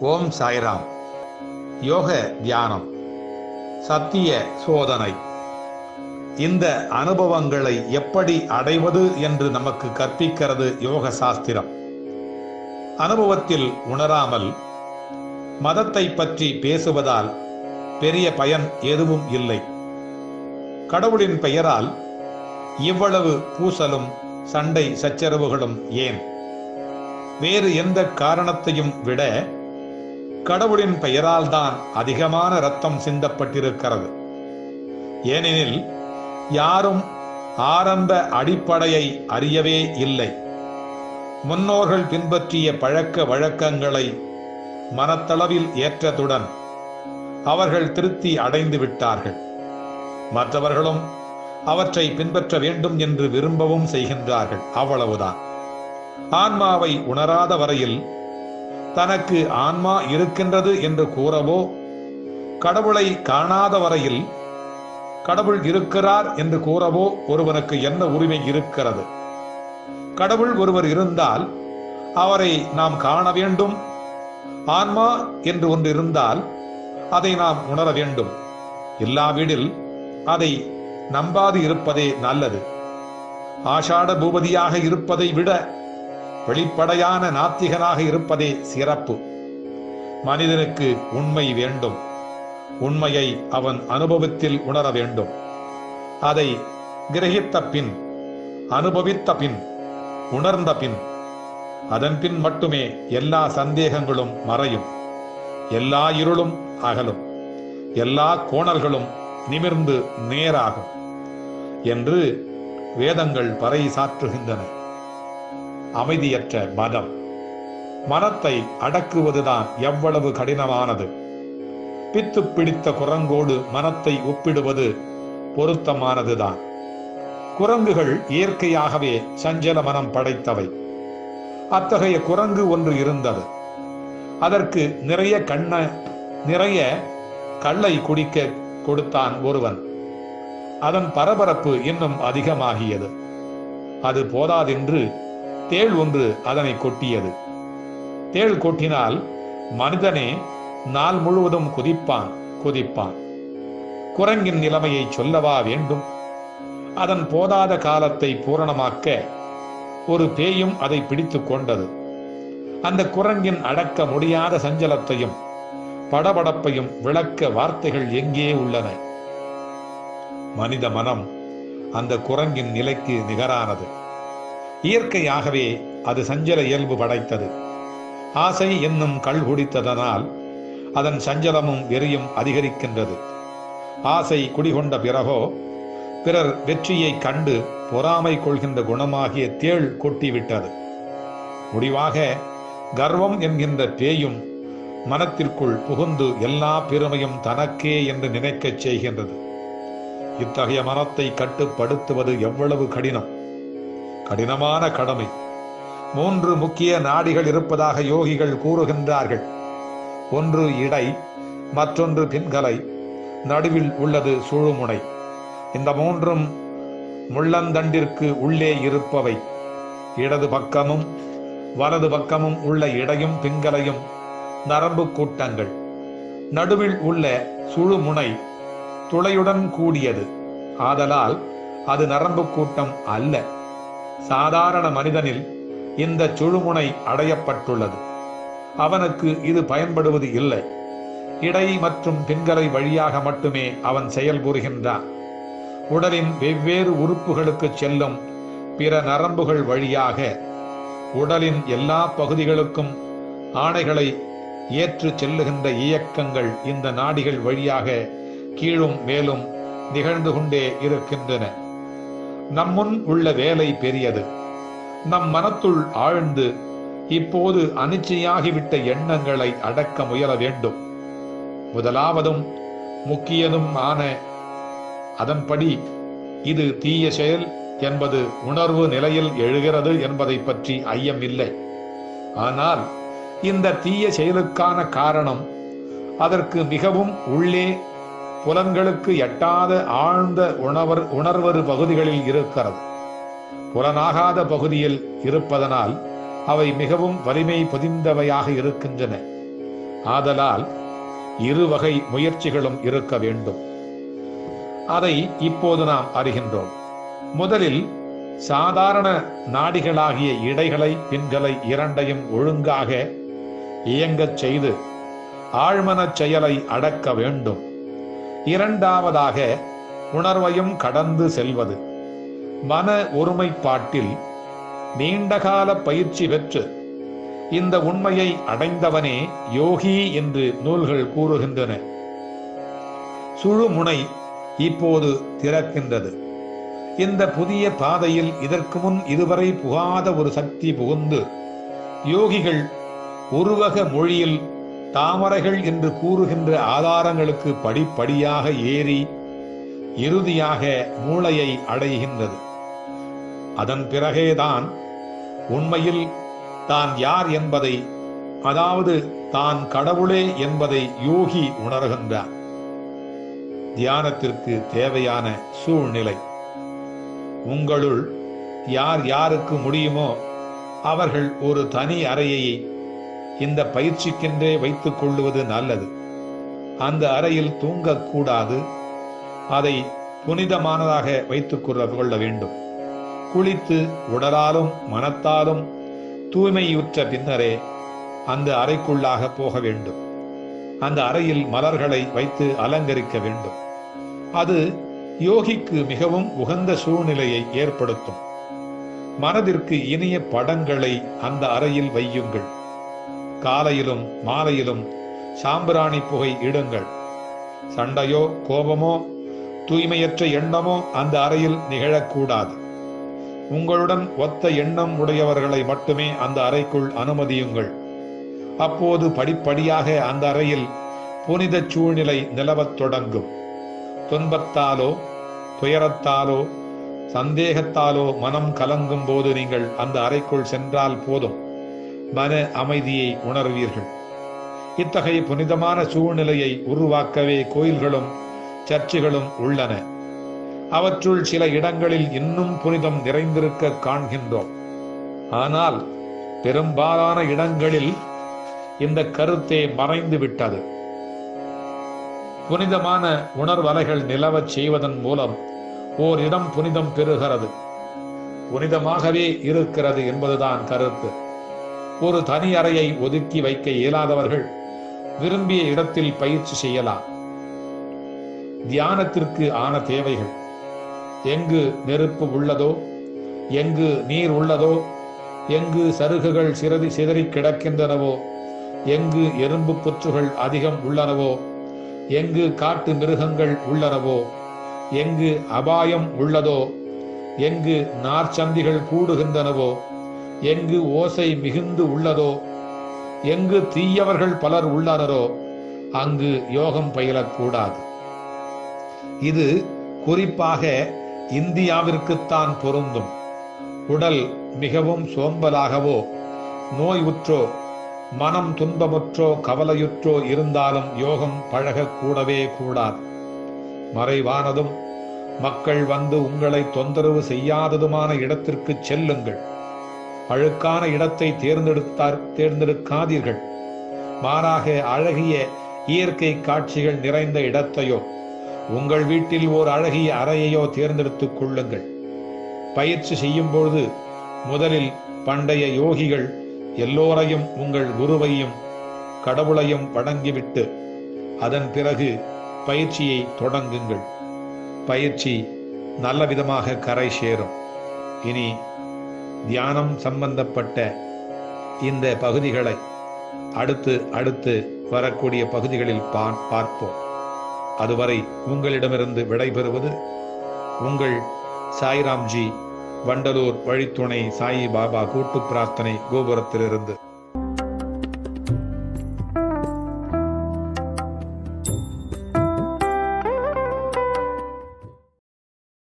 ஓம் சாய்ராம். யோக தியானம். சத்திய சோதனை. இந்த அனுபவங்களை எப்படி அடைவது என்று நமக்கு கற்பிக்கிறது யோக சாஸ்திரம். அனுபவத்தில் உணராமல் மதத்தை பற்றி பேசுவதால் பெரிய பயன் எதுவும் இல்லை. கடவுளின் பெயரால் இவ்வளவு பூசலும் சண்டை சச்சரவுகளும் ஏன்? வேறு எந்த காரணத்தையும் விட கடவுளின் பெயரால் தான் அதிகமான ரத்தம் சிந்தப்பட்டிருக்கிறது. ஏனெனில் யாரும் ஆரம்ப அடிப்படையை அறியவே இல்லை. முன்னோர்கள் பின்பற்றிய பழக்க வழக்கங்களை மனத்தளவில் ஏற்றதுடன் அவர்கள் திருப்தி அடைந்து விட்டார்கள். மற்றவர்களும் அவற்றை பின்பற்ற வேண்டும் என்று விரும்பவும் செய்கின்றார்கள். அவ்வளவுதான். ஆன்மாவை உணராத வரையில் தனக்கு ஆன்மா இருக்கின்றது என்று கூறவோ? கடவுளை காணாத வரையில் கடவுள் இருக்கிறார் என்று கூறவோ? ஒருவனுக்கு என்ன உரிமை இருக்கிறது? கடவுள் ஒருவர் இருந்தால் அவரை நாம் காண வேண்டும். ஆன்மா என்று ஒன்று இருந்தால் அதை நாம் உணர வேண்டும். இல்லாவிடில் அதை நம்பாது இருப்பதே நல்லது. ஆஷாட பூபதியாக இருப்பதை விட வெளிப்படையான நாத்திகனாக இருப்பதே சிறப்பு. மனிதனுக்கு உண்மை வேண்டும். உண்மையை அவன் அனுபவத்தில் உணர வேண்டும். அதை கிரகித்த பின் அனுபவித்த பின் உணர்ந்த பின் அதன் பின் மட்டுமே எல்லா சந்தேகங்களும் மறையும். எல்லா இருளும் அகலும். எல்லா கோணல்களும் நிமிர்ந்து நேராகும் என்று வேதங்கள் பறை சாற்றுகின்றன அமைதியற்ற மனம். மனத்தை அடக்குவதுதான் எவ்வளவு கடினமானது. பித்து பிடித்த குரங்கோடு மனத்தை ஒப்பிடுவது பொருத்தமானதுதான். குரங்குகள் இயற்கையாகவே சஞ்சல மனம் படைத்தவை. அத்தகைய குரங்கு ஒன்று இருந்தது. அதற்கு நிறைய கண்ண நிறைய கள்ளை குடிக்க கொடுத்தான் ஒருவன். அதன் பரபரப்பு இன்னும் அதிகமாகியது. அது போதாதென்று தேள் ஒன்று அதனை கொட்டியது. தேள் கொட்டினால் மனிதனே நாள் முழுவதும் குதிப்பான் குதிப்பான். குரங்கின் நிலைமையை சொல்லவா வேண்டும்? அதன் போதாத காலத்தை பூரணமாக்க ஒரு பேயும் அதை பிடித்து கொண்டது. அந்த குரங்கின் அடக்க முடியாத சஞ்சலத்தையும் படபடப்பையும் விளக்க வார்த்தைகள் எங்கே உள்ளன? மனித மனம் அந்த குரங்கின் நிலைக்கு நிகரானது. இயற்கையாகவே அது சஞ்சல இயல்பு படைத்தது. ஆசை என்னும் கள் குடித்ததனால் அதன் சஞ்சலமும் வெறியும் அதிகரிக்கின்றது. ஆசை குடிகொண்ட பிறகோ பிறர் வெற்றியை கண்டு பொறாமை கொள்கின்ற குணமாகிய தேள் கொட்டிவிட்டது. முடிவாக கர்வம் என்கின்ற பேயும் மனத்திற்குள் புகுந்து எல்லா பெருமையும் தனக்கே என்று நினைக்கச் செய்கின்றது. இத்தகைய மனத்தை கட்டுப்படுத்துவது எவ்வளவு கடினம்! கடினமான கடமை. மூன்று முக்கிய நாடிகள் இருப்பதாக யோகிகள் கூறுகின்றார்கள். ஒன்று இடை மற்றொன்று பின்கலை. நடுவில் உள்ளது சுழுமுனை. இந்த மூன்றும் முள்ளந்தண்டிற்கு உள்ளே இருப்பவை. இடது பக்கமும் வலது பக்கமும் உள்ள இடையும் பிங்கலையும் நரம்பு கூட்டங்கள். நடுவில் உள்ள சுழுமுனை துளையுடன் கூடியது. ஆதலால் அது நரம்பு கூட்டம் அல்ல. சாதாரண மனிதனில் இந்த சுழுமுனை அடையப்பட்டுள்ளது. அவனுக்கு இது பயன்படுவது இல்லை. இடை மற்றும் பின்கலை வழியாக மட்டுமே அவன் செயல்புரிகின்றான் உடலின் வெவ்வேறு உறுப்புகளுக்கு செல்லும் பிற நரம்புகள் வழியாக உடலின் எல்லா பகுதிகளுக்கும் ஆணைகளை ஏற்று செல்லுகின்ற இயக்கங்கள் இந்த நாடிகள் வழியாக கீழும் மேலும் நிகழ்ந்து கொண்டே இருக்கின்றன. நம்முன் உள்ள வேலை பெரியது. நம் மனத்துள் ஆழ்ந்து இப்போது அனிச்சையாகிவிட்ட எண்ணங்களை அடக்க முயல வேண்டும். முதலாவதும் முக்கியதும் ஆன அதன்படி இது தீய செயல் என்பது உணர்வு நிலையில் எழுகிறது என்பதை பற்றி ஐயம் இல்லை ஆனால் இந்த தீய செயலுக்கான காரணம் அதற்கு மிகவும் உள்ளே புலன்களுக்கு எட்டாத ஆழ்ந்த உணவர் உணர்வரு பகுதிகளில் இருக்கிறது. புலனாகாத பகுதியில் இருப்பதனால் அவை மிகவும் வலிமை பொதிந்தவையாக இருக்கின்றன. ஆதலால் இரு வகை முயற்சிகளும் இருக்க வேண்டும். அதை இப்போது நாம் அறிகின்றோம். முதலில் சாதாரண நாடிகளாகிய இடைகளை பின்களை இரண்டையும் ஒழுங்காக இயங்கச் செய்து ஆழ்மனச் செயலை அடக்க வேண்டும். இரண்டாவதாக உணர்வையும் கடந்து செல்வது. மன ஒருமைப்பாட்டில் நீண்டகால பயிற்சி பெற்று இந்த உண்மையை அடைந்தவனே யோகி என்று நூல்கள் கூறுகின்றன. சுழுமுனை இப்போது திறக்கின்றது. இந்த புதிய பாதையில் இதற்கு முன் இதுவரை புகாத ஒரு சக்தி புகுந்து யோகிகள் உருவக மொழியில் தாமரைகள் என்று கூறுகின்ற ஆதாரங்களுக்கு படிப்படியாக ஏறி இறுதியாக மூளையை அடைகின்றது. அதன் பிறகேதான் உண்மையில் தான் யார் என்பதை அதாவது தான் கடவுளே என்பதை யோகி உணர்கின்றார். தியானத்திற்கு தேவையான சூழ்நிலை. உங்களுள் யார் யாருக்கு முடியுமோ அவர்கள் ஒரு தனி அறையை இந்த பயிற்சிக்கென்றே வைத்துக் கொள்ளுவது நல்லது. அந்த அறையில் தூங்கக்கூடாது. அதை புனிதமானதாக வைத்துக் கொள்ள வேண்டும். குளித்து உடலாலும் மனத்தாலும் தூய்மையுற்ற பின்னரே அந்த அறைக்குள்ளாக போக வேண்டும். அந்த அறையில் மலர்களை வைத்து அலங்கரிக்க வேண்டும். அது யோகிக்கு மிகவும் உகந்த சூழ்நிலையை ஏற்படுத்தும். மனதிற்கு இனிய படங்களை அந்த அறையில் வையுங்கள். காலையிலும் மாலையிலும் சாம்பிராணி புகை இடுங்கள். சண்டையோ கோபமோ தூய்மையற்ற எண்ணமோ அந்த அறையில் நிகழக்கூடாது. உங்களுடன் ஒத்த எண்ணம் உடையவர்களை மட்டுமே அந்த அறைக்குள் அனுமதியுங்கள். அப்போது படிப்படியாக அந்த அறையில் புனித சூழ்நிலை நிலவத் தொடங்கும். துன்பத்தாலோ துயரத்தாலோ சந்தேகத்தாலோ மனம் கலங்கும் போது நீங்கள் அந்த அறைக்குள் சென்றால் போதும். மன அமைதியை உணர்வீர்கள். இத்தகைய புனிதமான சூழ்நிலையை உருவாக்கவே கோயில்களும் சர்ச்சுகளும் உள்ளன. அவற்றுள் சில இடங்களில் இன்னும் புனிதம் நிறைந்திருக்க காண்கின்றோம். ஆனால் பெரும்பாலான இடங்களில் இந்த கருத்தே மறைந்து விட்டது புனிதமான உணர்வலைகள் நிலவச் செய்வதன் மூலம் ஓர் இடம் புனிதம் பெறுகிறது. புனிதமாகவே இருக்கிறது என்பதுதான் கருத்து. ஒரு தனி அறையை ஒதுக்கி வைக்க இயலாதவர்கள் விரும்பிய இடத்தில் பயிற்சி செய்யலாம். தியானத்திற்கு ஆன தேவைகள். எங்கு நெருப்பு உள்ளதோ எங்கு நீர் உள்ளதோ எங்கு சருகுகள் சிறதி சிதறி கிடக்கின்றனவோ எங்கு எறும்பு புற்றுகள் அதிகம் உள்ளனவோ எங்கு காட்டு மிருகங்கள் உள்ளனவோ எங்கு அபாயம் உள்ளதோ எங்கு நார்ச்சந்திகள் கூடுகின்றனவோ எங்கு ஓசை மிகுந்து உள்ளதோ எங்கு தீயவர்கள் பலர் உள்ளனரோ அங்கு யோகம் பயிலக்கூடாது. இது குறிப்பாக இந்தியாவிற்குத்தான் பொருந்தும். உடல் மிகவும் சோம்பலாகவோ நோய் உற்றோ மனம் துன்பமுற்றோ கவலையுற்றோ இருந்தாலும் யோகம் பழகக்கூடவே கூடாது. மறைவானதும் மக்கள் வந்து உங்களை தொந்தரவு செய்யாததுமான இடத்திற்கு செல்லுங்கள். அழுக்கான இடத்தை தேர்ந்தெடுத்தார் தேர்ந்தெடுக்காதீர்கள். மாறாக அழகிய இயற்கை காட்சிகள் நிறைந்த இடத்தையோ உங்கள் வீட்டில் ஓர் அழகிய அறையையோ தேர்ந்தெடுத்துக் கொள்ளுங்கள். பயிற்சி செய்யும் பொழுது முதலில் பண்டைய யோகிகள் எல்லோரையும் உங்கள் குருவையும் கடவுளையும் வணங்கிவிட்டு அதன் பிறகு பயிற்சியை தொடங்குங்கள். பயிற்சி நல்ல விதமாக கரை சேரும். இனி தியானம் சம்பந்தப்பட்ட இந்த பகுதிகளை அடுத்து அடுத்து வரக்கூடிய பகுதிகளில் பா- பார்ப்போம். அதுவரை உங்களிடமிருந்து விடைபெறுவது உங்கள் சாய்ராம்ஜி வண்டலூர் வழித்துணை சாயி பாபா கூட்டு பிரார்த்தனை கோபுரத்திலிருந்து.